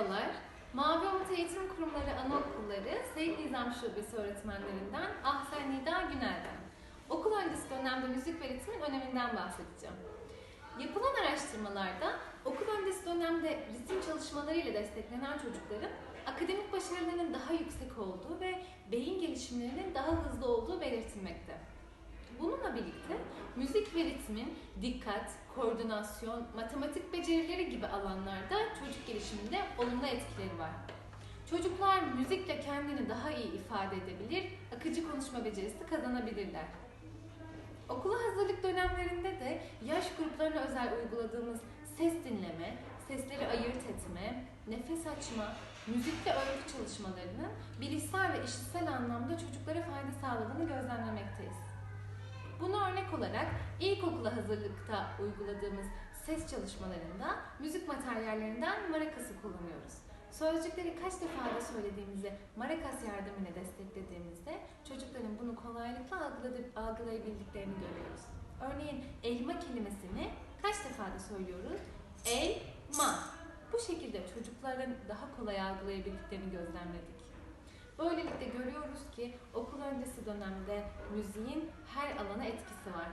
Merhabalar. Mavi Umut Eğitim Kurumları Anaokulları Seyit Nizam Şubesi öğretmenlerinden Ahsen Nida Günel'den. Okul öncesi dönemde müzik ve ritmin öneminden bahsedeceğim. Yapılan araştırmalarda okul öncesi dönemde ritim çalışmalarıyla desteklenen çocukların akademik başarılarının daha yüksek olduğu ve beyin gelişimlerinin daha hızlı olduğu belirtilmekte. Bununla birlikte müzik ve ritmin dikkat, koordinasyon, matematik becerileri gibi alanlarda çocuk gelişiminde olumlu etkileri var. Çocuklar müzikle kendini daha iyi ifade edebilir, akıcı konuşma becerisi kazanabilirler. Okula hazırlık dönemlerinde de yaş gruplarına özel uyguladığımız ses dinleme, sesleri ayırt etme, nefes açma, müzikle öğreti çalışmalarının bilişsel ve işitsel anlamda çocuklara fayda sağladığını gözlemlemekteyiz. Buna örnek olarak ilkokula hazırlıkta uyguladığımız ses çalışmalarında müzik materyallerinden marakası kullanıyoruz. Sözcükleri kaç defa da söylediğimizde, marakas yardımıyla desteklediğimizde çocukların bunu kolaylıkla algılayabildiklerini görüyoruz. Örneğin elma kelimesini kaç defa da söylüyoruz? Elma. Bu şekilde çocukların daha kolay algılayabildiklerini gözlemledik. Böylelikle görüyoruz ki okul öncesi dönemde müziğin her alana etkisi var.